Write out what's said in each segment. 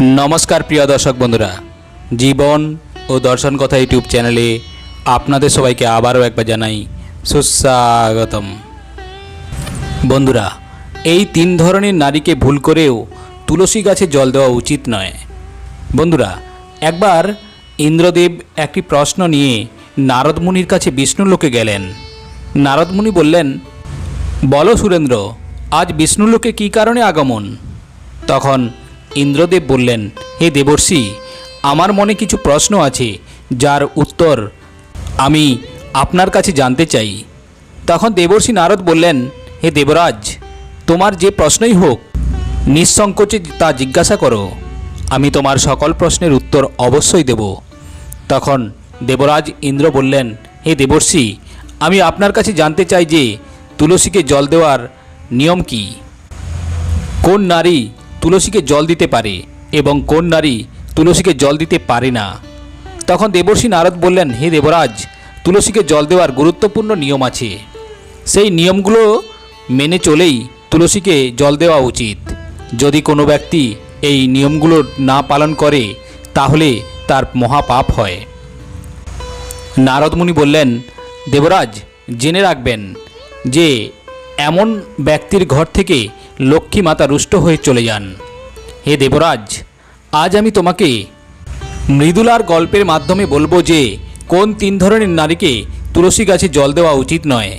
নমস্কার প্রিয় দর্শক বন্ধুরা। জীবন ও দর্শন কথা ইউটিউব চ্যানেলে আপনাদের সবাইকে আবারও একবার জানাই সুস্বাগতম। বন্ধুরা, এই তিন ধরনের নারীকে ভুল করেও তুলসী গাছে জল দেওয়া উচিত নয়। বন্ধুরা, একবার ইন্দ্রদেব একটি প্রশ্ন নিয়ে নারদ মুনির কাছে বিষ্ণুলোকে গেলেন। নারদ মুনি বললেন, বলো সুরেন্দ্র, আজ বিষ্ণুলোকে কী কারণে আগমন? তখন ইন্দ্রদেব বললেন, হে দেবর্ষি, আমার মনে কিছু প্রশ্ন আছে, যার উত্তর আমি আপনার কাছে জানতে চাই। তখন দেবর্ষি নারদ বললেন, হে দেবরাজ, তোমার যে প্রশ্নই হোক, নিঃসংকোচে তা জিজ্ঞাসা করো। আমি তোমার সকল প্রশ্নের উত্তর অবশ্যই দেব। তখন দেবরাজ ইন্দ্র বললেন, হে দেবর্ষি, আমি আপনার কাছে জানতে চাই যে তুলসীকে জল দেওয়ার নিয়ম কী? কোন নারী তুলসীকে জল দিতে পারে এবং কোন নারী তুলসীকে জল দিতে পারে না। তখন দেবর্ষি নারদ বললেন, হে দেবরাজ, তুলসীকে জল দেওয়ার গুরুত্বপূর্ণ নিয়ম আছে। সেই নিয়মগুলো মেনে চলেই তুলসীকে জল দেওয়া উচিত। যদি কোনো ব্যক্তি এই নিয়মগুলো না পালন করে, তাহলে তার মহাপাপ হয়। নারদমুনি বললেন, দেবরাজ, জেনে রাখবেন যে এমন ব্যক্তির ঘর থেকে লক্ষ্মী মাতা রুষ্ট হয়ে চলে যান। হে দেবরাজ, আজ আমি তোমাকে মৃদুলার গল্পের মাধ্যমে বলব যে, কোন তিন ধরনের নারীকে তুলসী গাছে জল দেওয়া উচিত নয়।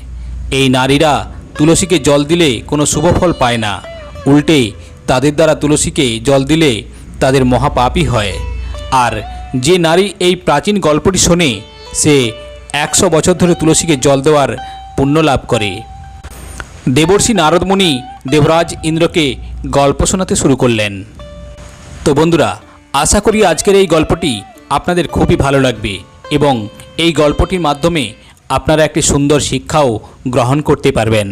এই নারীরা তুলসীকে জল দিলে কোনো শুভফল পায় না। উল্টে, তাদের দ্বারা তুলসীকে জল দিলে তাদের মহাপাপই হয়। আর যে নারী এই প্রাচীন গল্পটি শোনে, সে একশো বছর ধরে তুলসীকে জল দেওয়ার পুণ্য লাভ করে। দেবর্ষি নারদমুনি দেবরাজ ইন্দ্রকে গল্প শোনাতে শুরু করলেন। তো বন্ধুরা, আশা করি আজকের এই গল্পটি আপনাদের খুবই ভালো লাগবে এবং এই গল্পটির মাধ্যমে আপনারা একটি সুন্দর শিক্ষাও গ্রহণ করতে পারবেন।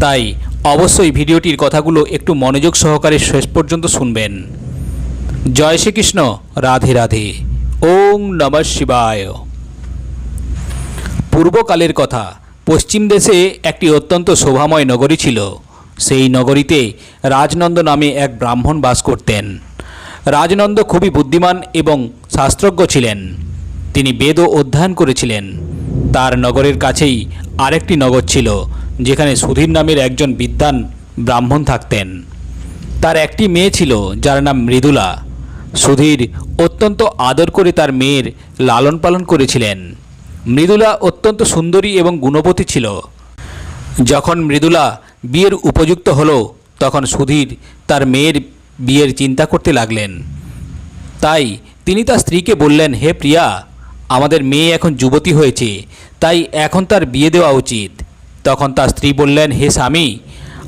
তাই অবশ্যই ভিডিওটির কথাগুলো একটু মনোযোগ সহকারে শেষ পর্যন্ত শুনবেন। জয় শ্রীকৃষ্ণ, রাধে রাধে ওং নমঃ শিবায়। পূর্বকালের কথা পশ্চিম দেশে একটি অত্যন্ত শোভাময় নগরী ছিল। সেই নগরীতে রাজনন্দ নামে এক ব্রাহ্মণ বাস করতেন। রাজনন্দ খুবই বুদ্ধিমান এবং শাস্ত্রজ্ঞ ছিলেন। তিনি বেদও অধ্যয়ন করেছিলেন। তার নগরের কাছেই আরেকটি নগর ছিল, যেখানে সুধীর নামের একজন বিদ্বান ব্রাহ্মণ থাকতেন। তার একটি মেয়ে ছিল, যার নাম মৃদুলা। সুধীর অত্যন্ত আদর করে তার মেয়ের লালন পালন করেছিলেন। মৃদুলা অত্যন্ত সুন্দরী এবং গুণবতী ছিল। যখন মৃদুলা বিয়ের উপযুক্ত হলো, তখন সুধীর তার মেয়ের বিয়ের চিন্তা করতে লাগলেন। তাই তিনি তার স্ত্রীকে বললেন, হে প্রিয়া, আমাদের মেয়ে এখন যুবতী হয়েছে, তাই এখন তার বিয়ে দেওয়া উচিত। তখন তার স্ত্রী বললেন, হে স্বামী,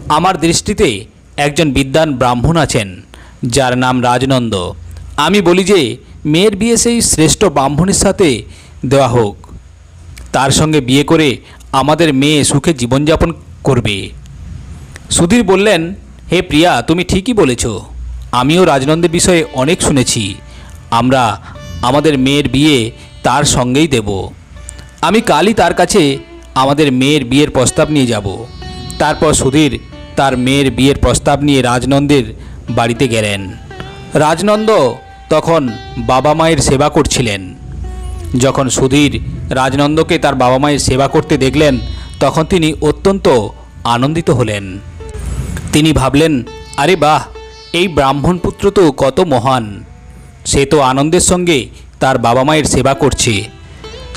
আমার দৃষ্টিতে একজন বিদ্বান ব্রাহ্মণ আছেন, যার নাম রাজনন্দ। আমি বলি যে, মেয়ের বিয়ে সেই শ্রেষ্ঠ ব্রাহ্মণের সাথে দেওয়া হোক। তার সঙ্গে বিয়ে করে আমাদের মেয়ে সুখে জীবনযাপন করবে। সুধীর বললেন, হে প্রিয়া, তুমি ঠিকই বলেছ। আমিও রাজনন্দের বিষয়ে অনেক শুনেছি। আমরা আমাদের মেয়ের বিয়ে তার সঙ্গেই দেব। আমি কালই তার কাছে আমাদের মেয়ের বিয়ের প্রস্তাব নিয়ে যাব। তারপর সুধীর তার মেয়ের বিয়ের প্রস্তাব নিয়ে রাজনন্দের বাড়িতে গেলেন। রাজনন্দ তখন বাবা মায়ের সেবা করছিলেন। যখন সুধীর রাজনন্দকে তার বাবা মায়ের সেবা করতে দেখলেন, তখন তিনি অত্যন্ত আনন্দিত হলেন। তিনি ভাবলেন, আরে বাহ, এই ব্রাহ্মণ পুত্র তো কত মহান। সে তো আনন্দের সঙ্গে তার বাবা মায়ের সেবা করছে।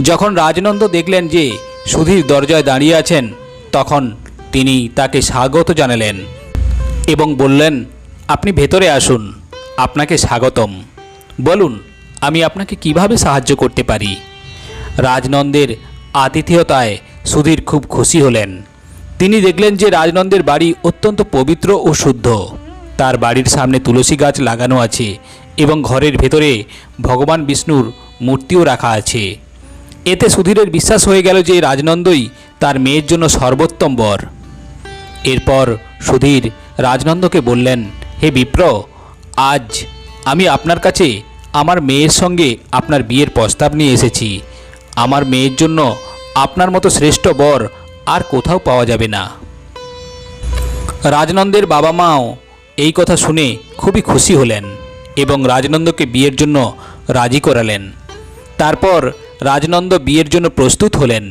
যখন রাজনন্দ দেখলেন যে সুধীর দরজায় দাঁড়িয়ে আছেন, তখন তিনি তাকে স্বাগত জানালেন এবং বললেন, আপনি ভেতরে আসুন, আপনাকে স্বাগতম। বলুন আমি আপনাকে কীভাবে সাহায্য করতে পারি? রাজনন্দের আতিথেয়তায় সুধীর খুব খুশি হলেন। তিনি দেখলেন যে রাজনন্দের বাড়ি অত্যন্ত পবিত্র ও শুদ্ধ। তার বাড়ির সামনে তুলসী গাছ লাগানো আছে এবং ঘরের ভেতরে ভগবান বিষ্ণুর মূর্তিও রাখা আছে। এতে সুধীরের বিশ্বাস হয়ে গেল যে রাজনন্দই তার মেয়ের জন্য সর্বোত্তম বর। এরপর সুধীর রাজনন্দকে বললেন, হে বিপ্র, আজ আমি আপনার কাছে আমার মেয়ের সঙ্গে আপনার বিয়ের প্রস্তাব নিয়ে এসেছি। আমার মেয়ের জন্য আপনার মতো শ্রেষ্ঠ বর আর কোথাও পাওয়া যাবে না। রাজনন্দের বাবা মাও এই কথা শুনে খুবই খুশি হলেন এবং রাজনন্দকে বিয়ের জন্য রাজি করালেন। তারপর রাজনন্দ বিয়ের জন্য প্রস্তুত হলেন।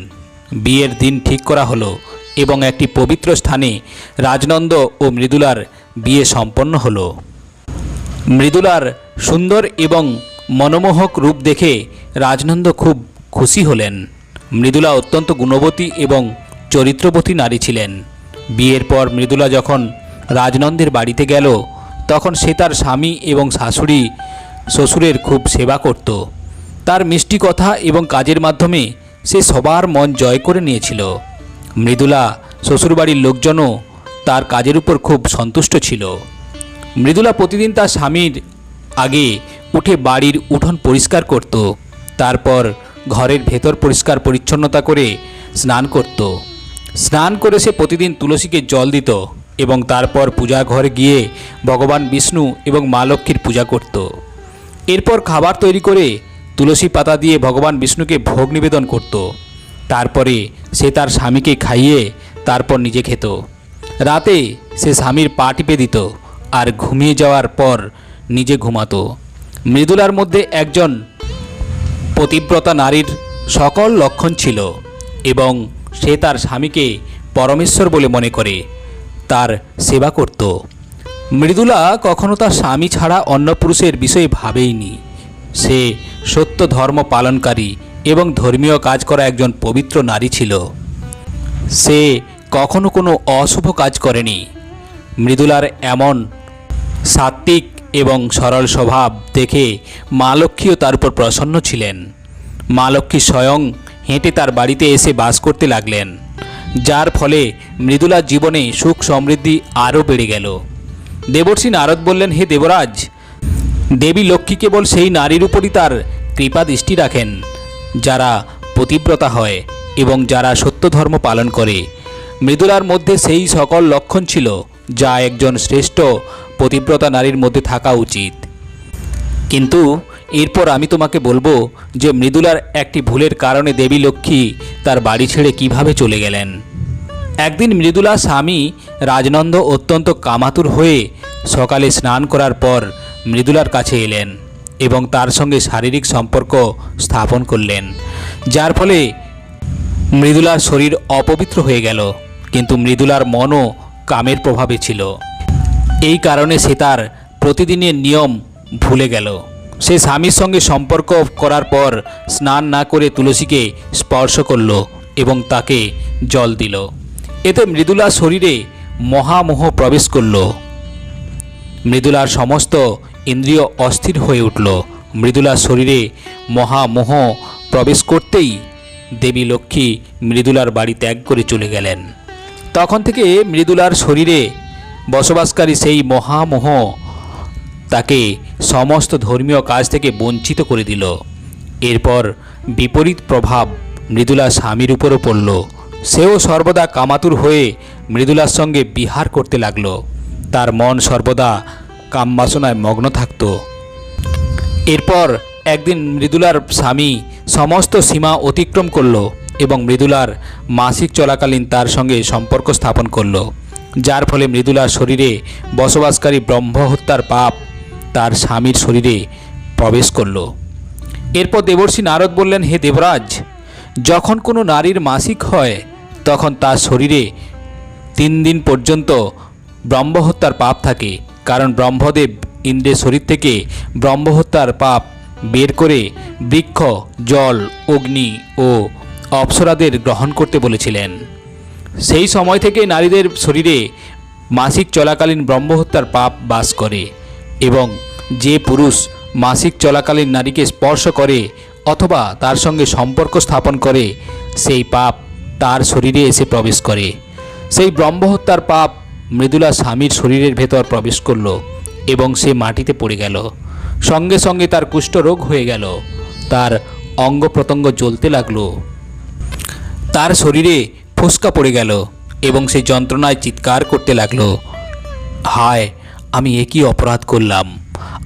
বিয়ের দিন ঠিক করা হলো এবং একটি পবিত্র স্থানে রাজনন্দ ও মৃদুলার বিয়ে সম্পন্ন হলো। মৃদুলার সুন্দর এবং মনোমোহক রূপ দেখে রাজনন্দ খুব খুশি হলেন। মৃদুলা অত্যন্ত গুণবতী এবং চরিত্রবতী নারী ছিলেন। বিয়ের পর মৃদুলা যখন রাজনন্দের বাড়িতে গেল, তখন সে তার স্বামী এবং শাশুড়ি শ্বশুরের খুব সেবা করত। তার মিষ্টি কথা এবং কাজের মাধ্যমে সে সবার মন জয় করে নিয়েছিল। মৃদুলা শ্বশুরবাড়ির লোকজনও তার কাজের উপর খুব সন্তুষ্ট ছিল। মৃদুলা প্রতিদিন তার স্বামীর আগে উঠে বাড়ির উঠোন পরিষ্কার করত, তারপর ঘরের ভেতর পরিষ্কার পরিচ্ছন্নতা করে স্নান করত। স্নান করে সে প্রতিদিন তুলসীকে জল দিত এবং তারপর পূজা ঘরে গিয়ে ভগবান বিষ্ণু এবং মা লক্ষ্মীর পূজা করত। এরপর খাবার তৈরি করে তুলসী পাতা দিয়ে ভগবান বিষ্ণুকে ভোগ নিবেদন করত। তারপরে সে তার স্বামীকে খাইয়ে তারপর নিজে খেত। রাতে সে স্বামীর পা টিপে দিত আর ঘুমিয়ে যাওয়ার পর নিজে ঘুমাতো। মৃদুলার মধ্যে একজন পতিব্রতা নারীর সকল লক্ষণ ছিল এবং সে তার স্বামীকে পরমেশ্বর বলে মনে করে, তার সেবা করত। মৃদুলা কখনো তার স্বামী ছাড়া অন্য পুরুষের বিষয়ে ভাবেইনি। সে সত্য ধর্ম পালনকারী এবং ধর্মীয় কাজ করা একজন পবিত্র নারী ছিল। সে কখনো কোনো অশুভ কাজ করেনি। মৃদুলার এমন সাত্ত্বিক এবং সরল স্বভাব দেখে মা লক্ষ্মীও তার উপর প্রসন্ন ছিলেন। মা লক্ষ্মী স্বয়ং হেঁটে তার বাড়িতে এসে বাস করতে লাগলেন। যার ফলে মৃদুলার জীবনে সুখ সমৃদ্ধি আরও বেড়ে গেল। দেবর্ষী নারদ বললেন, হে দেবরাজ, দেবী লক্ষ্মী কেবল সেই নারীর উপরই তার কৃপা দৃষ্টি রাখেন, যারা পতিব্রতা হয় এবং যারা সত্য ধর্ম পালন করে। মৃদুলার মধ্যে সেই সকল লক্ষণ ছিল, যা একজন শ্রেষ্ঠ পতিব্রতা নারীর মধ্যে থাকা উচিত। কিন্তু এরপর আমি তোমাকে বলব যে মৃদুলার একটি ভুলের কারণে দেবী লক্ষ্মী তার বাড়ি ছেড়ে কীভাবে চলে গেলেন। একদিন মৃদুলা স্বামী রাজনন্দ অত্যন্ত কামাতুর হয়ে সকালে স্নান করার পর মৃদুলার কাছে এলেন এবং তার সঙ্গে শারীরিক সম্পর্ক স্থাপন করলেন, যার ফলে মৃদুলার শরীর অপবিত্র হয়ে গেল, কিন্তু মৃদুলার মনও কামের প্রভাবে ছিল। এই কারণে সে তার প্রতিদিনের নিয়ম ভুলে গেল। সে স্বামীর সঙ্গে সম্পর্ক করার পর স্নান না করে তুলসীকে স্পর্শ করল এবং তাকে জল দিল। এতে মৃদুলার শরীরে মহামোহ প্রবেশ করল। মৃদুলার সমস্ত ইন্দ্রিয় অস্থির হয়ে উঠল। মৃদুলার শরীরে মহামোহ প্রবেশ করতেই দেবী লক্ষ্মী মৃদুলার বাড়ি ত্যাগ করে চলে গেলেন। তখন থেকে মৃদুলার শরীরে বসবাসকারী সেই মহামোহ তাকে সমস্ত ধর্মীয় কাজ থেকে বঞ্চিত করে দিল। এরপর বিপরীত প্রভাব মৃদুলা স্বামীর উপরও পড়ল। সেও সর্বদা কামাতুর হয়ে মৃদুলার সঙ্গে বিহার করতে লাগল। তার মন সর্বদা কামবাসনায় মগ্ন থাকত। এরপর একদিন মৃদুলার স্বামী সমস্ত সীমা অতিক্রম করল এবং মৃদুলার মাসিক চলাকালীন তার সঙ্গে সম্পর্ক স্থাপন করল। যার ফলে মৃদুলার শরীরে বসবাসকারী ব্রহ্ম হত্যার পাপ তার স্বামীর শরীরে প্রবেশ করল। এরপর দেবর্ষী নারদ বললেন, হে দেবরাজ, যখন কোনো নারীর মাসিক হয়, তখন তার শরীরে তিন দিন পর্যন্ত ব্রহ্মহত্যার পাপ থাকে। কারণ ব্রহ্মদেব ইন্দ্রের শরীর থেকে ব্রহ্মহত্যার পাপ বের করে বৃক্ষ, জল, অগ্নি ও অপ্সরাদের গ্রহণ করতে বলেছিলেন। সেই সময় থেকে নারীদের শরীরে মাসিক চলাকালীন ব্রহ্মহত্যার পাপ বাস করে এবং যে পুরুষ মাসিক চলাকালীন নারীকে স্পর্শ করে অথবা তার সঙ্গে সম্পর্ক স্থাপন করে, সেই পাপ তার শরীরে এসে প্রবেশ করে। সেই ব্রহ্মহত্যার পাপ মৃদুলা স্বামীর শরীরের ভেতর প্রবেশ করল এবং সে মাটিতে পড়ে গেল। সঙ্গে সঙ্গে তার কুষ্ঠরোগ হয়ে গেল। তার অঙ্গ প্রত্যঙ্গ জ্বলতে লাগল। তার শরীরে ফোসকা পড়ে গেল এবং সে যন্ত্রণায় চিৎকার করতে লাগল। হায়, আমি একই অপরাধ করলাম?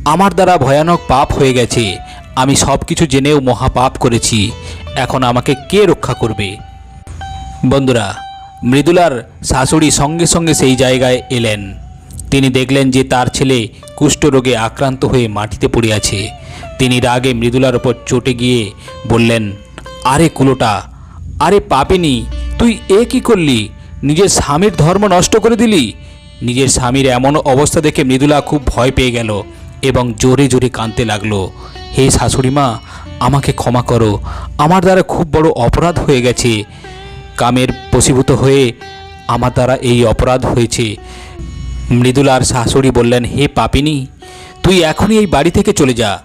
আমার দ্বারা ভয়ানক পাপ হয়ে গেছে। আমি সব কিছু জেনেও মহাপাপ করেছি। এখন আমাকে কে রক্ষা করবে? বন্ধুরা, মৃদুলার শাশুড়ি সঙ্গে সঙ্গে সেই জায়গায় এলেন। তিনি দেখলেন যে তার ছেলে কুষ্ঠরোগে আক্রান্ত হয়ে মাটিতে পড়ে আছে। তিনি রাগে মৃদুলার ওপর চটে গিয়ে বললেন, আরে কুলোটা, আরে পাপিনি তুই এ কি করলি? নিজের স্বামীর ধর্ম নষ্ট করে দিলি? নিজের স্বামীর এমন অবস্থা দেখে মৃদুলা খুব ভয় পেয়ে গেল এবং জোরে জোরে কাঁদতে লাগল। হে শাশুড়ি মা, আমাকে ক্ষমা করো। আমার দ্বারা খুব বড় অপরাধ হয়ে গেছে। কামের বশীভূত হয়ে আমার দ্বারা এই অপরাধ হয়েছে। মৃদুলার শাশুড়ি বললেন, হে পাপিনি, তুই এখনই এই বাড়ি থেকে চলে যা।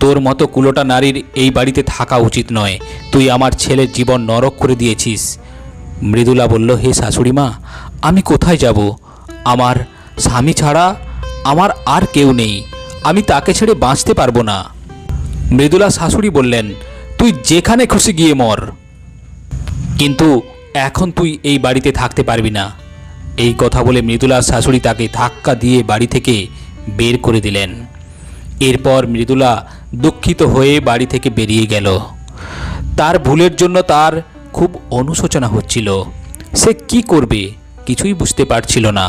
তোর মতো কুলোটা নারীর এই বাড়িতে থাকা উচিত নয়। তুই আমার ছেলের জীবন নরক করে দিয়েছিস। মৃদুলা বলল, হে শাশুড়ি মা, আমি কোথায় যাব? আমার স্বামী ছাড়া আমার আর কেউ নেই। আমি তাকে ছেড়ে বাঁচতে পারব না। মৃদুলা শাশুড়ি বললেন, তুই যেখানে খুশি গিয়ে মর। কিন্তু এখন তুই এই বাড়িতে থাকতে পারবি না। এই কথা বলে মৃদুলার শাশুড়ি তাকে ধাক্কা দিয়ে বাড়ি থেকে বের করে দিলেন। এরপর মৃদুলা দুঃখিত হয়ে বাড়ি থেকে বেরিয়ে গেল। তার ভুলের জন্য তার খুব অনুশোচনা হচ্ছিল। সে কি করবে? কিছুই বুঝতে পারছিল না।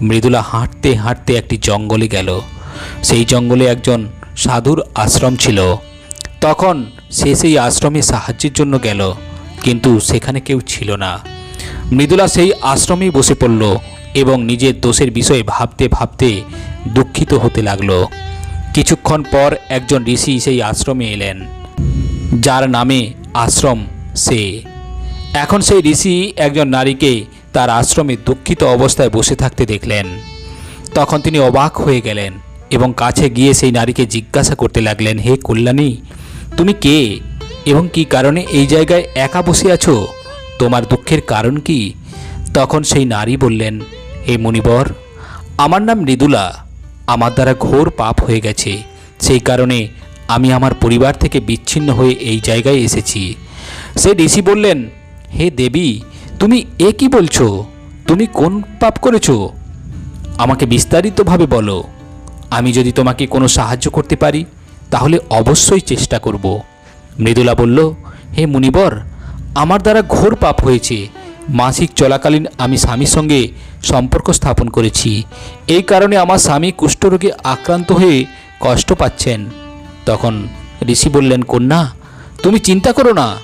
মৃদুলা হাঁটতে হাঁটতে একটি জঙ্গলে গেল। সেই জঙ্গলে একজন সাধুর আশ্রম ছিল। তখন সে সেই আশ্রমে সাহায্যের জন্য গেল, কিন্তু সেখানে কেউ ছিল না। মৃদুলা সেই আশ্রমেই বসে পড়ল এবং নিজের দোষের বিষয়ে ভাবতে ভাবতে দুঃখিত হতে লাগল। কিছুক্ষণ পর একজন ঋষি সেই আশ্রমে এলেন, যার নামে আশ্রম সে। এখন সেই ঋষি একজন নারীকে তার আশ্রমে দুঃখিত অবস্থায় বসে থাকতে দেখলেন। তখন তিনি অবাক হয়ে গেলেন এবং কাছে গিয়ে সেই নারীকে জিজ্ঞাসা করতে লাগলেন, হে কল্যাণী, তুমি কে এবং কি কারণে এই জায়গায় একা বসে আছো? তোমার দুঃখের কারণ কি? তখন সেই নারী বললেন, হে মণিবর আমার নাম মৃদুলা। আমার দ্বারা ঘোর পাপ হয়ে গেছে। সেই কারণে আমি আমার পরিবার থেকে বিচ্ছিন্ন হয়ে এই জায়গায় এসেছি। সে ঋষি বললেন হে দেবী, তুমি এ কি বলছো? তুমি কোন পাপ করেছ? আমাকে বিস্তারিতভাবে বলো। আমি যদি তোমাকে কোনো সাহায্য করতে পারি, তাহলে অবশ্যই চেষ্টা করব। মৃদুলা বলল, হে মুনিবর, আমার দ্বারা ঘোর পাপ হয়েছে। মাসিক চলাকালীন আমি স্বামীর সঙ্গে সম্পর্ক স্থাপন করেছি। এই কারণে আমার স্বামী কুষ্ঠরোগে আক্রান্ত হয়ে কষ্ট পাচ্ছেন। তখন ঋষি বললেন, কন্যা, তুমি চিন্তা করো না।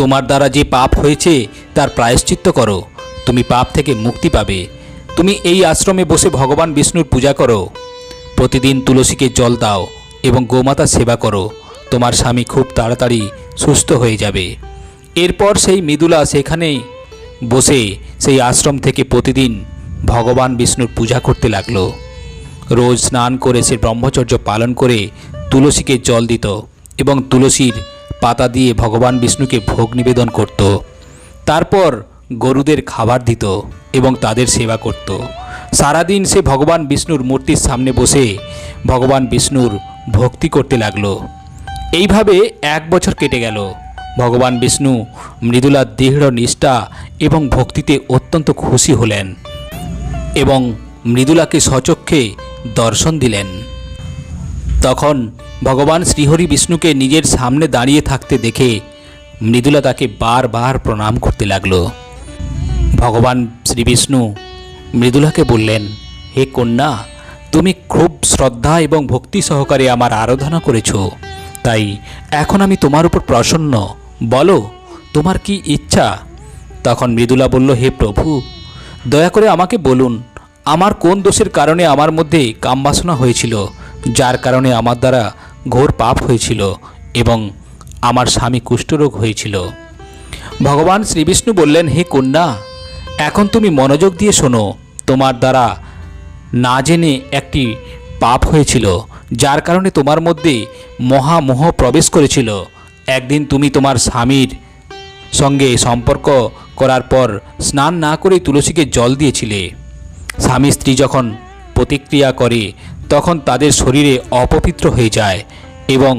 তোমার দ্বারা যে পাপ হয়েছে, তার প্রায়শ্চিত্ত করো। তুমি পাপ থেকে মুক্তি পাবে। তুমি এই আশ্রমে বসে ভগবান বিষ্ণুর পূজা করো। প্রতিদিন তুলসীকে জল দাও এবং গোমাতার সেবা করো। তোমার স্বামী খুব তাড়াতাড়ি সুস্থ হয়ে যাবে। এরপর সেই মৃদুলা সেখানেই বসে সেই আশ্রম থেকে প্রতিদিন ভগবান বিষ্ণুর পূজা করতে লাগল। রোজ স্নান করে সে ব্রহ্মচর্য পালন করে তুলসীকে জল দিত এবং তুলসীর পাতা দিয়ে ভগবান বিষ্ণুকে ভোগ নিবেদন করত। তারপর গরুদের খাবার দিত এবং তাদের সেবা করত। সারাদিন সে ভগবান বিষ্ণুর মূর্তির সামনে বসে ভগবান বিষ্ণুর ভক্তি করতে লাগল। এইভাবে এক বছর কেটে গেল। ভগবান বিষ্ণু মৃদুলার দৃঢ় নিষ্ঠা এবং ভক্তিতে অত্যন্ত খুশি হলেন এবং মৃদুলাকে সচক্ষে দর্শন দিলেন। তখন ভগবান শ্রীহরি বিষ্ণুকে নিজের সামনে দাঁড়িয়ে থাকতে দেখে মৃদুলা তাকে বারবার প্রণাম করতে লাগল। ভগবান শ্রী বিষ্ণু মৃদুলাকে বললেন, হে কন্যা, তুমি খুব শ্রদ্ধা এবং ভক্তি সহকারে আমার আরাধনা করেছ। তাই এখন আমি তোমার উপর প্রসন্ন। বলো, তোমার কি ইচ্ছা? তখন মৃদুলা বলল, হে প্রভু, দয়া করে আমাকে বলুন, আমার কোন দোষের কারণে আমার মধ্যে কামবাসনা হয়েছিল, যার কারণে আমার দ্বারা ঘোর পাপ হয়েছিল এবং আমার স্বামী কুষ্ঠরোগ হয়েছিল। ভগবান শ্রীবিষ্ণু বললেন, হে কন্যা, এখন তুমি মনোযোগ দিয়ে শোনো। তোমার দ্বারা না জেনে একটি পাপ হয়েছিল, যার কারণে তোমার মধ্যে মহামোহ প্রবেশ করেছিল। একদিন তুমি তোমার স্বামীর সঙ্গে সম্পর্ক করার পর স্নান না করে তুলসীকে জল দিয়েছিলে। স্বামী স্ত্রী যখন প্রতিক্রিয়া করে তখন তাদের শরীরে অপবিত্র হয়ে যায় এবং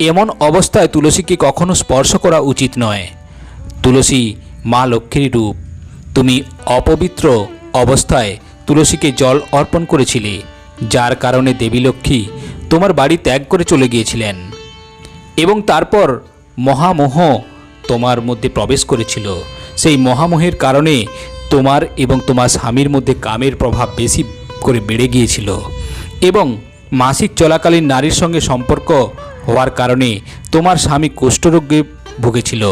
এমন অবস্থায় তুলসীকে কখনো স্পর্শ করা উচিত নয়। তুলসী মা লক্ষ্মীর রূপ। তুমি অপবিত্র অবস্থায় তুলসীকে জল অর্পণ করেছিলে, যার কারণে দেবী লক্ষ্মী তোমার বাড়ি ত্যাগ করে চলে গিয়েছিলেন এবং তারপর মহামোহ তোমার মধ্যে প্রবেশ করেছিল। সেই মহামোহের কারণে তোমার এবং তোমার স্বামীর মধ্যে কামের প্রভাব বেশি করে বেড়ে গিয়েছিল। এবং মাসিক চলাকালীন নারীর সঙ্গে সম্পর্ক হওয়ার কারণে তোমার স্বামী কুষ্ঠরোগে ভুগেছিল।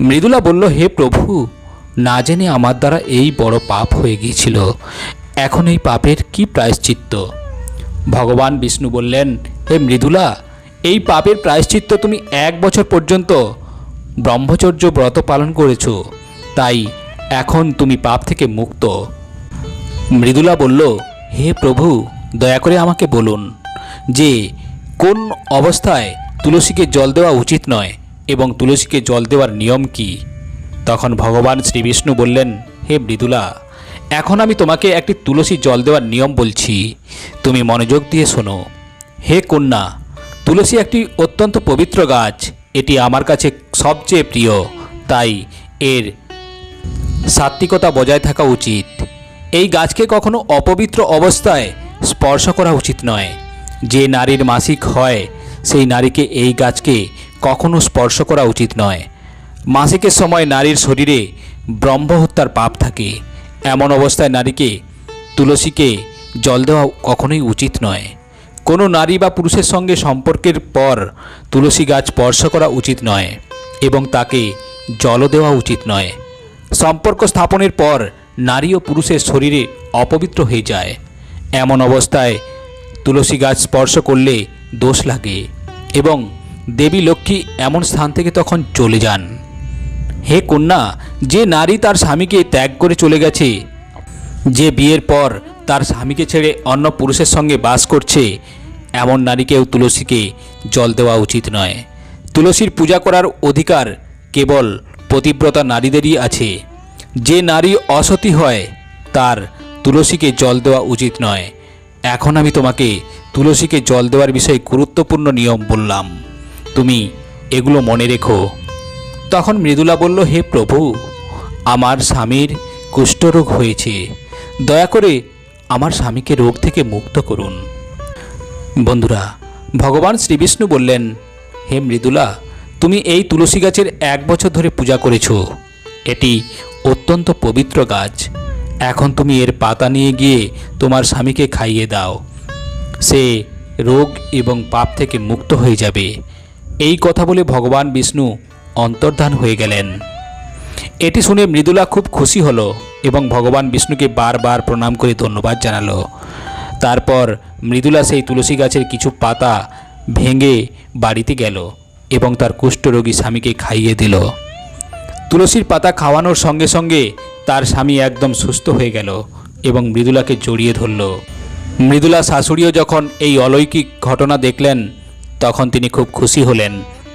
মৃদুলা বলল, হে প্রভু, না জেনে আমার দ্বারা এই বড় পাপ হয়ে গিয়েছিল। এখন এই পাপের কি প্রায়শ্চিত্ত? ভগবান বিষ্ণু বললেন, হে মৃদুলা, এই পাপের প্রায়শ্চিত্ত তুমি এক বছর পর্যন্ত ব্রহ্মচর্য ব্রত পালন করেছ। তাই এখন তুমি পাপ থেকে মুক্ত। মৃদুলা বলল হে প্রভু, দয়া করে আমাকে বলুন যে, কোন অবস্থায় তুলসীকে জল দেওয়া উচিত নয় এবং তুলসীকে জল দেওয়ার নিয়ম কি? তখন ভগবান শ্রী বিষ্ণু বললেন, হে মৃদুলা, এখন আমি তোমাকে একটি তুলসী জল দেওয়ার নিয়ম বলছি। তুমি মনোযোগ দিয়ে শোনো। হে কন্যা, তুলসী একটি অত্যন্ত পবিত্র গাছ, এটি আমার কাছে সবচেয়ে প্রিয়, তাই এর সাত্বিকতা বজায় থাকা উচিত। এই গাছকে কখনো অপবিত্র অবস্থায় স্পর্শ করা উচিত নয়। যে নারীর মাসিক হয়, সেই নারীকে এই গাছকে কখনো স্পর্শ করা উচিত নয়। মাসিকের সময় নারীর শরীরে ব্রহ্মহত্যার পাপ থাকে। এমন অবস্থায় নারীকে তুলসীকে জল দেওয়া কখনোই উচিত নয়। কোনো নারী বা পুরুষের সঙ্গে সম্পর্কের পর তুলসী গাছ স্পর্শ করা উচিত নয় এবং তাকে জলও দেওয়া উচিত নয়। সম্পর্ক স্থাপনের পর নারী ও পুরুষের শরীরে অপবিত্র হয়ে যায়। এমন অবস্থায় তুলসী গাছ স্পর্শ করলে দোষ লাগে এবং দেবী লক্ষ্মী এমন স্থান থেকে তখন চলে যান। হে কন্যা, যে নারী তার স্বামীকে ত্যাগ করে চলে গেছে, যে বিয়ের পর তার স্বামীকে ছেড়ে অন্য পুরুষের সঙ্গে বাস করছে, এমন নারীকেও তুলসীকে জল দেওয়া উচিত নয়। তুলসীর পূজা করার অধিকার কেবল পতিব্রতা নারীদেরই আছে। যে নারী অসতী হয়, তার তুলসীকে জল দেওয়া উচিত নয়। এখন আমি তোমাকে তুলসীকে জল দেওয়ার বিষয়ে গুরুত্বপূর্ণ নিয়ম বললাম। তুমি এগুলো মনে রেখো। তখন মৃদুলা বলল, হে প্রভু, আমার স্বামীর কুষ্ঠরোগ হয়েছে। দয়া করে আমার স্বামীকে রোগ থেকে মুক্ত করুন। বন্ধুরা, ভগবান শ্রীবিষ্ণু বললেন, হে মৃদুলা, তুমি এই তুলসী গাছের এক বছর ধরে পূজা করেছ। এটি অত্যন্ত পবিত্র গাছ। এখন তুমি এর পাতা নিয়ে গিয়ে তোমার স্বামীকে খাইয়ে দাও। সে রোগ এবং পাপ থেকে মুক্ত হয়ে যাবে। এই কথা বলে ভগবান বিষ্ণু অন্তর্ধান হয়ে গেলেন। এটি শুনে মৃদুলা খুব খুশি হলো এবং ভগবান বিষ্ণুকে বারবার প্রণাম করে ধন্যবাদ জানালো। তারপর মৃদুলা সেই তুলসী গাছের কিছু পাতা ভেঙে বাড়িতে গেল এবং তার কুষ্ঠরোগী স্বামীকে খাইয়ে দিল। তুলসীর পাতা খাওয়ানোর সঙ্গে সঙ্গে তার স্বামী একদম সুস্থ হয়ে গেল এবং মৃদুলাকে জড়িয়ে ধরল। মৃদুলা শাশুড়িও যখন এই অলৌকিক ঘটনা দেখলেন, তখন তিনি খুব খুশি হলেন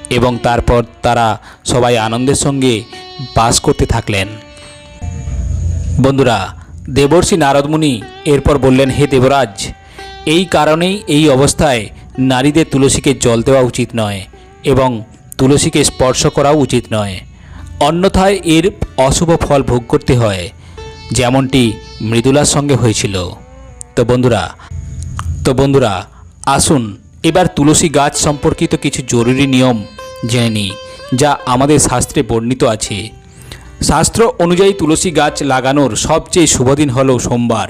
এবং তারপর তারা সবাই আনন্দের সঙ্গে বাস করতে থাকলেন। বন্ধুরা, দেবর্ষি নারদমুনি এরপর বললেন, হে দেবরাজ, এই কারণেই এই অবস্থায় নারীদের তুলসীকে জল দেওয়া উচিত নয় এবং তুলসীকে স্পর্শ করাও উচিত নয়। অন্যথায় এর অশুভ ফল ভোগ করতে হয়, যেমনটি মৃদুলার সঙ্গে হয়েছিল। তো বন্ধুরা তো বন্ধুরা, আসুন এবার তুলসী গাছ সম্পর্কিত কিছু জরুরি নিয়ম জেনে নিই, যা আমাদের শাস্ত্রে বর্ণিত আছে। শাস্ত্র অনুযায়ী তুলসী গাছ লাগানোর সবচেয়ে শুভ দিন হল সোমবার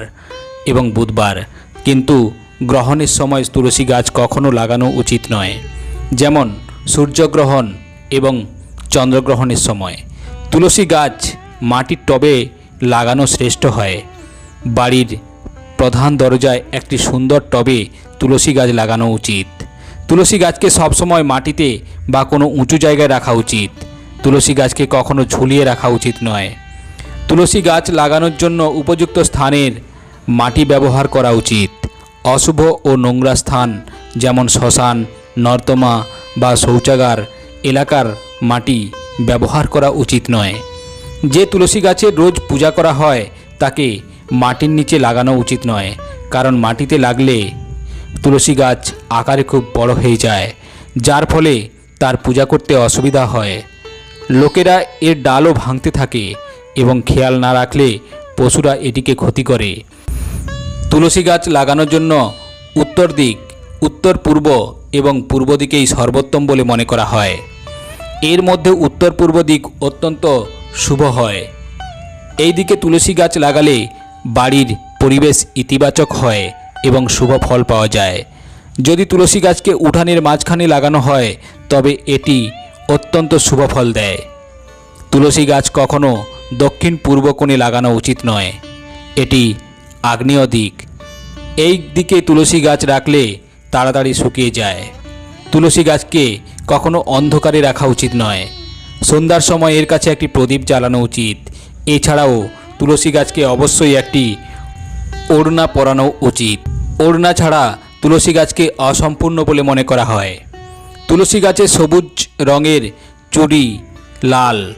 এবং বুধবার। কিন্তু গ্রহণের সময় তুলসী গাছ কখনো লাগানো উচিত নয়। যেমন সূর্যগ্রহণ এবং চন্দ্রগ্রহণের সময়। তুলসী গাছ মাটির টবে লাগানো শ্রেষ্ঠ হয়। বাড়ির প্রধান দরজায় একটি সুন্দর টবে তুলসী গাছ লাগানো উচিত। তুলসী গাছকে সবসময় মাটিতে বা কোনো উঁচু জায়গায় রাখা উচিত। তুলসী গাছকে কখনো ঝুলিয়ে রাখা উচিত নয়। তুলসী গাছ লাগানোর জন্য উপযুক্ত স্থানের মাটি ব্যবহার করা উচিত। অশুভ ও নোংরা স্থান যেমন শ্মশান, নর্দমা বা শৌচাগার এলাকার মাটি ব্যবহার করা উচিত নয়। যে তুলসী গাছের রোজ পূজা করা হয়, তাকে মাটির নিচে লাগানো উচিত নয়, কারণ মাটিতে লাগলে তুলসী গাছ আকারে খুব বড় হয়ে যায়, যার ফলে তার পূজা করতে অসুবিধা হয়। লোকেরা এর ডালও ভাঙতে থাকে এবং খেয়াল না রাখলে পশুরা এটিকে ক্ষতি করে। তুলসী গাছ লাগানোর জন্য উত্তর দিক উত্তর পূর্ব এবং পূর্ব দিকেই সর্বোত্তম বলে মনে করা হয়। এর মধ্যে উত্তর পূর্ব দিক অত্যন্ত শুভ হয়। এই দিকে তুলসী গাছ লাগালে বাড়ির পরিবেশ ইতিবাচক হয় এবং শুভ ফল পাওয়া যায়। যদি তুলসী গাছকে উঠানের মাঝখানে লাগানো হয়, তবে এটি অত্যন্ত শুভ ফল দেয়। তুলসী গাছ কখনো দক্ষিণ পূর্ব কোণে লাগানো উচিত নয়, এটি আগ্নেয় দিক। এই দিকে তুলসী গাছ রাখলে তাড়াতাড়ি শুকিয়ে যায়। তুলসী গাছকে কখনো অন্ধকারে রাখা উচিত নয়। সন্ধ্যার সময় এর কাছে একটি প্রদীপ জ্বালানো উচিত। এছাড়াও তুলসী গাছকে অবশ্যই একটি ওড়না পরানো উচিত। ওড়না ছাড়া তুলসী গাছকে অসম্পূর্ণ বলে মনে করা হয়। তুলসী গাছে সবুজ রঙের চুড়ি লাল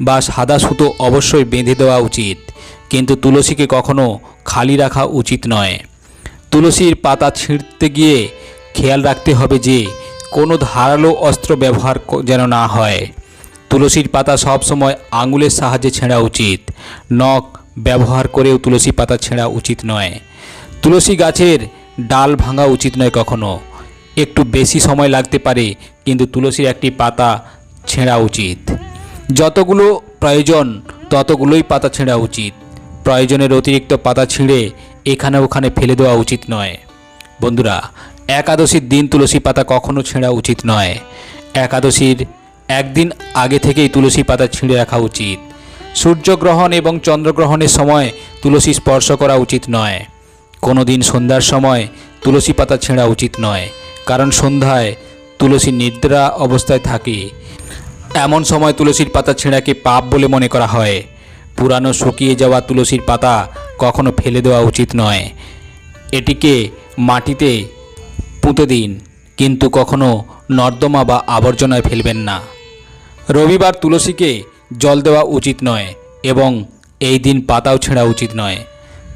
বা সাদা সুতো অবশ্যই বেঁধে দেওয়া উচিত। কিন্তু তুলসীকে কখনো খালি রাখা উচিত নয়। তুলসীর পাতা ছিঁড়তে গিয়ে খেয়াল রাখতে হবে যে কোনো ধারালো অস্ত্র ব্যবহার যেন না হয়। তুলসীর পাতা সবসময় আঙুলের সাহায্যে ছেঁড়া উচিত। নখ ব্যবহার করেও তুলসী পাতা ছেঁড়া উচিত নয়। তুলসী গাছের ডাল ভাঙা উচিত নয় কখনো। একটু বেশি সময় লাগতে পারে, কিন্তু তুলসীর একটি পাতা ছেঁড়া উচিত। যতগুলো প্রয়োজন, ততগুলোই পাতা ছেঁড়া উচিত। প্রয়োজনের অতিরিক্ত পাতা ছিঁড়ে এখানে ওখানে ফেলে দেওয়া উচিত নয়। বন্ধুরা, একাদশীর দিন তুলসী পাতা কখনো ছেঁড়া উচিত নয়। একাদশীর একদিন আগে থেকেই তুলসী পাতা ছিঁড়ে রাখা উচিত। সূর্যগ্রহণ এবং চন্দ্রগ্রহণের সময় তুলসী স্পর্শ করা উচিত নয়। কোনো দিন সন্ধ্যার সময় তুলসী পাতা ছেঁড়া উচিত নয়, কারণ সন্ধ্যায় তুলসী নিদ্রা অবস্থায় থাকে। এমন সময় তুলসীর পাতা ছেঁড়াকে পাপ বলে মনে করা হয়। পুরানো শুকিয়ে যাওয়া তুলসীর পাতা কখনো ফেলে দেওয়া উচিত নয়। এটিকে মাটিতে পুঁতে দিন, কিন্তু কখনো নর্দমা বা আবর্জনায় ফেলবেন না। রবিবার তুলসীকে জল দেওয়া উচিত নয় এবং এই দিন পাতাও ছেঁড়া উচিত নয়।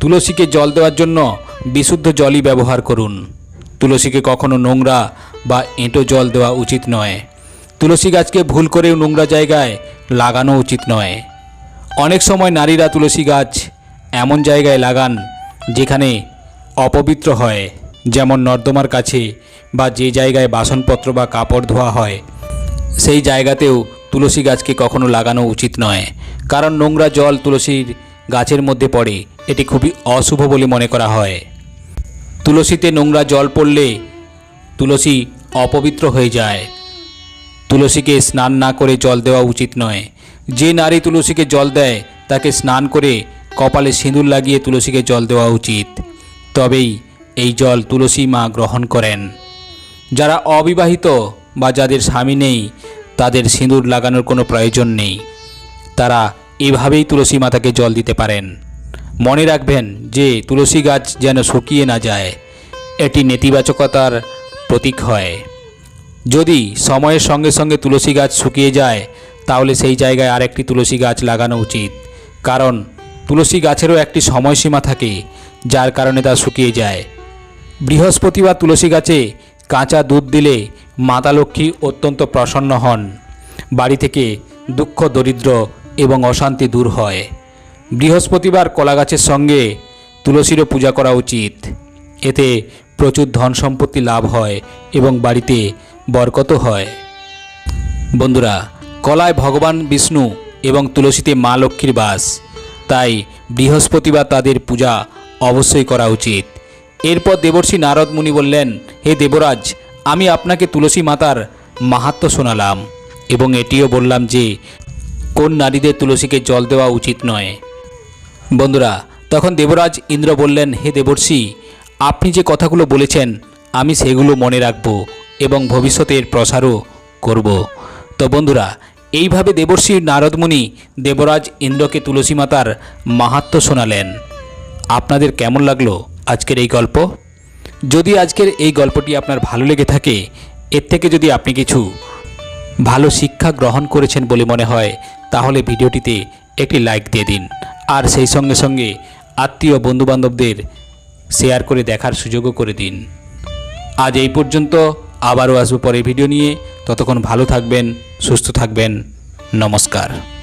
তুলসীকে জল দেওয়ার জন্য বিশুদ্ধ জলই ব্যবহার করুন। তুলসীকে কখনো নোংরা বা এঁটো জল দেওয়া উচিত নয়। তুলসী গাছকে ভুল করেও নোংরা জায়গায় লাগানো উচিত নয়। অনেক সময় নারীরা তুলসী গাছ এমন জায়গায় লাগান যেখানে অপবিত্র হয়, যেমন নর্দমার কাছে বা যে জায়গায় বাসনপত্র বা কাপড় ধোয়া হয়। সেই জায়গাতেও তুলসী গাছকে কখনো লাগানো উচিত নয়, কারণ নোংরা জল তুলসীর গাছের মধ্যে পড়ে। এটি খুবই অশুভ বলে মনে করা হয়। তুলসীতে নোংরা জল পড়লে তুলসী অপবিত্র হয়ে যায়। তুলসীকে স্নান না করে জল দেওয়া উচিত নয়। যে নারী তুলসীকে জল দেয়, তাকে স্নান করে কপালে সিঁদুর লাগিয়ে তুলসীকে জল দেওয়া উচিত। তবেই এই জল তুলসী মা গ্রহণ করেন। যারা অবিবাহিত বা যাদের স্বামী নেই, তাদের সিঁদুর লাগানোর কোনো প্রয়োজন নেই। তারা এভাবেই তুলসী মাতাকে জল দিতে পারেন। মনে রাখবেন যে তুলসী গাছ যেন শুকিয়ে না যায়, এটি নেতিবাচকতার প্রতীক হয়। যদি সময়ের সঙ্গে সঙ্গে তুলসী গাছ শুকিয়ে যায়, তাহলে সেই জায়গায় আরেকটি তুলসী গাছ লাগানো উচিত। কারণ তুলসী গাছেরও একটি সময়সীমা থাকে, যার কারণে তা শুকিয়ে যায়। বৃহস্পতি বা তুলসী গাছে কাঁচা দুধ দিলে মাতা লক্ষ্মী অত্যন্ত প্রসন্ন হন। বাড়ি থেকে দুঃখ, দরিদ্র এবং অশান্তি দূর হয়। বৃহস্পতিবার কলা গাছের সঙ্গে তুলসীরও পূজা করা উচিত। এতে প্রচুর ধন সম্পত্তি লাভ হয় এবং বাড়িতে বরকত হয়। বন্ধুরা, কলায় ভগবান বিষ্ণু এবং তুলসীতে মা লক্ষ্মীর বাস। তাই বৃহস্পতিবার তাদের পূজা অবশ্যই করা উচিত। এরপর দেবর্ষী নারদ মুনি বললেন, হে দেবরাজ, আমি আপনাকে তুলসী মাতার মাহাত্ম্য শোনালাম এবং এটিও বললাম যে, কোন নারীদের তুলসীকে জল দেওয়া উচিত নয়। বন্ধুরা, তখন দেবরাজ ইন্দ্র বললেন, হে দেবর্ষি, আপনি যে কথাগুলো বলেছেন, আমি সেগুলো মনে রাখব এবং ভবিষ্যতের প্রসারও করব। তো বন্ধুরা এইভাবে দেবর্ষি নারদমুনি দেবরাজ ইন্দ্রকে তুলসী মাতার মাহাত্ম্য শোনালেন। আপনাদের কেমন লাগল আজকের এই গল্প? যদি আজকের এই গল্পটি আপনার ভালো লেগে থাকে, এর থেকে যদি আপনি কিছু ভালো শিক্ষা গ্রহণ করেছেন বলে মনে হয়, তাহলে ভিডিওটিতে একটি লাইক দিয়ে দিন। আর সেই সঙ্গে সঙ্গে আত্মীয় বন্ধুবান্ধবদের শেয়ার করে দেখার সুযোগও করে দিন। আজ এই পর্যন্ত আবারও আসব পরে ভিডিও নিয়ে। ততক্ষণ ভালো থাকবেন সুস্থ থাকবেন। নমস্কার।